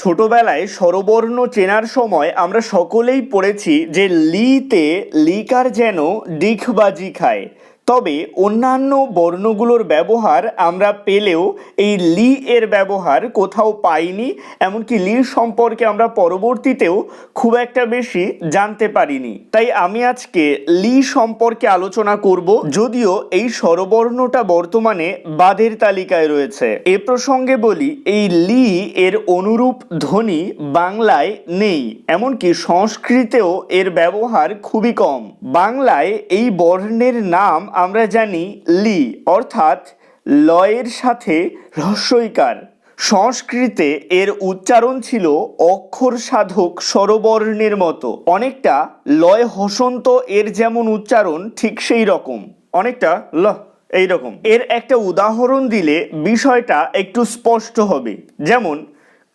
ছোটবেলায় স্বরবর্ণ চেনার সময় আমরা সকলেই পড়েছি যে লিতে লিকার যেন ডিখবাজি খায়। তবে অন্যান্য বর্ণগুলোর ব্যবহার আমরা পেলেও এই লি এর ব্যবহার কোথাও পাইনি, এমনকি লি সম্পর্কে আমরা পরবর্তীতেও খুব একটা বেশি জানতে পারিনি। তাই আমি আজকে লি সম্পর্কে আলোচনা করব, যদিও এই স্বরবর্ণটা বর্তমানে বাদের তালিকায় রয়েছে। এ প্রসঙ্গে বলি, এই লি এর অনুরূপ ধ্বনি বাংলায় নেই, এমনকি সংস্কৃতেও এর ব্যবহার খুবই কম। বাংলায় এই বর্ণের নাম আমরা জানি লি, অর্থাৎ লয়ের সাথে হ্রস্বইকার সংস্কৃতে এর উচ্চারণ ছিল অক্ষর সাধক স্বরবর্ণের মতো। অনেকটা লয় হসন্ত এর যেমন উচ্চারণ, ঠিক সেই রকম। অনেকটা ল, এই রকম। এর একটা উদাহরণ দিলে বিষয়টা একটু স্পষ্ট হবে। যেমন,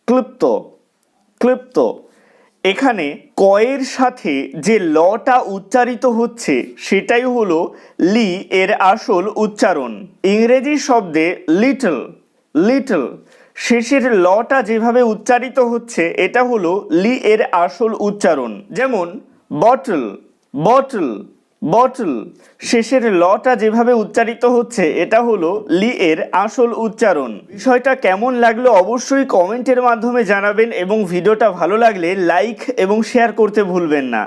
ক্লৃপ্ত ক্লৃপ্ত। এখানে কয়ের সাথে যে লটা উচ্চারিত হচ্ছে, সেটাই হলো লি এর আসল উচ্চারণ। ইংরেজি শব্দে লিটল লিটল, শেষের লটা যেভাবে উচ্চারিত হচ্ছে, এটা হলো লি এর আসল উচ্চারণ। যেমন, বটল বটল বটল। শেষের লটা যেভাবে উচ্চারিত হচ্ছে, এটা হলো লি এর আসল উচ্চারণ। বিষয়টা কেমন লাগল অবশ্যই কমেন্টের মাধ্যমে জানাবেন এবং ভিডিওটা ভালো লাগলে লাইক এবং শেয়ার করতে ভুলবেন না।